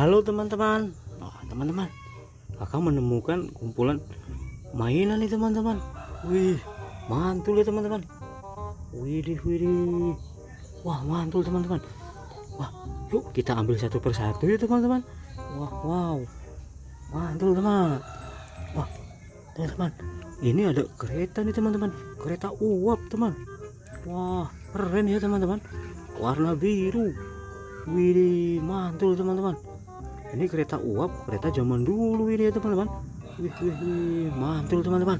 Halo teman-teman. Nah, teman-teman, kakak menemukan kumpulan mainan nih teman-teman. Wih, mantul ya teman-teman. Widih, widih. Wah, mantul teman-teman. Wah, yuk kita ambil satu persatu ya teman-teman. Wah, wow. Mantul teman. Wah, teman-teman. Ini ada kereta nih teman-teman. Kereta uap teman. Wah, keren ya teman-teman. Warna biru. Widih, mantul teman-teman. Ini kereta uap, kereta zaman dulu ini ya teman-teman. Wih, wih, wih, mantul teman-teman.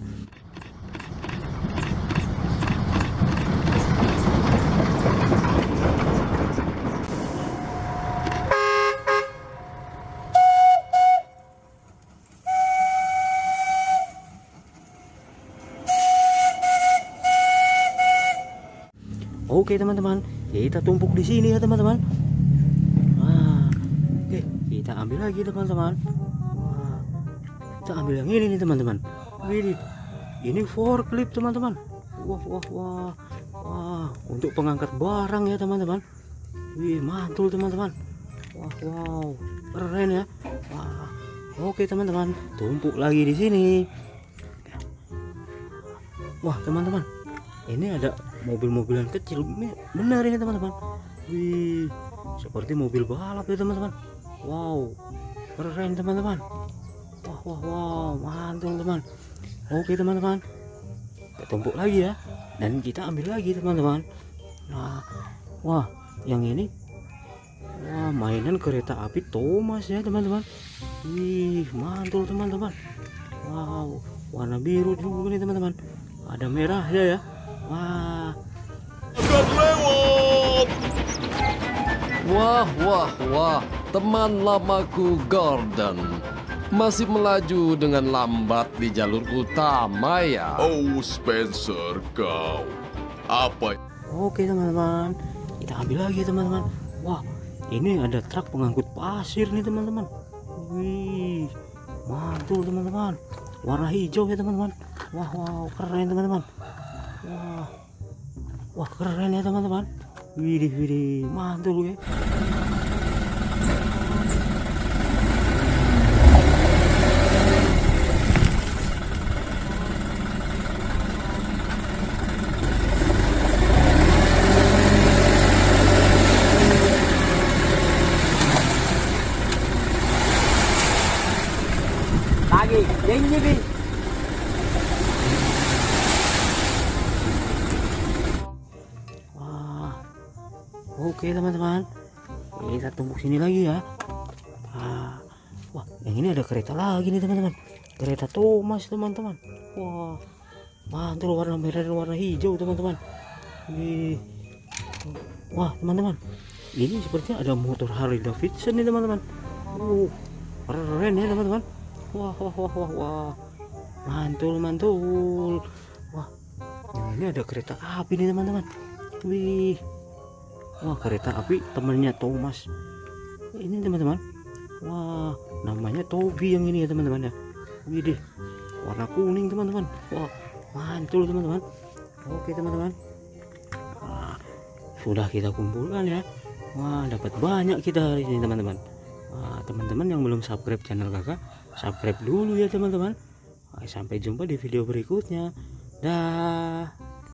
Oke teman-teman, kita tumpuk di sini ya teman-teman. Kita ambil lagi teman-teman. Kita ambil yang ini nih teman-teman. Ini, ini forklift teman-teman. Wah, wah, wah, wah, untuk pengangkat barang ya teman-teman. Wih, mantul teman-teman. Wah, wow, keren ya. Wah, oke teman-teman, tumpuk lagi di sini. Wah, teman-teman, ini ada mobil-mobilan kecil benar ini teman-teman wih seperti mobil balap ya teman-teman wow. Keren teman-teman. Wah wah wow. Mantul teman. Oke teman-teman. Kita tumpuk lagi ya. Dan kita ambil lagi teman-teman. Nah wah yang ini. Wah mainan kereta api Thomas ya teman-teman. Wih mantul teman-teman. Wow. Warna biru juga nih teman-teman. Ada merahnya ya wah. Wah, wah, wah, teman lamaku Gordon masih melaju dengan lambat di jalur utama ya. Oh Spencer kau Apa Oke teman-teman, kita ambil lagi teman-teman. Wah, ini ada truk pengangkut pasir nih teman-teman. Wih, mantul teman-teman. Warna hijau ya teman-teman. Wah, wow, keren teman-teman. Wah, wah keren ya teman-teman. Widih, widih, mantul ya. Lagi, yang ini Wah, oke teman-teman. Kita tumpuk sini lagi ya. Ah, wah, yang ini ada kereta lagi nih teman-teman. Kereta Thomas teman-teman. Wah, mantul warna merah dan warna hijau teman-teman. Wih. Wah teman-teman, ini sepertinya ada motor Harley Davidson nih teman-teman. Uh, keren ya teman-teman. Wah, wah, wah, wah, wah. Mantul, mantul. Wah, yang ini ada kereta api nih teman-teman. Wih. Wah, kereta api temannya Thomas. Ini teman-teman. Wah, namanya Toby yang ini ya teman-teman ya. Widih. Warna kuning teman-teman. Wah, mantul teman-teman. Oke teman-teman. Sudah kita kumpulkan ya. Wah, dapat banyak kita hari ini teman-teman. Teman-teman yang belum subscribe channel kakak, subscribe dulu ya teman-teman. Sampai jumpa di video berikutnya. Dah.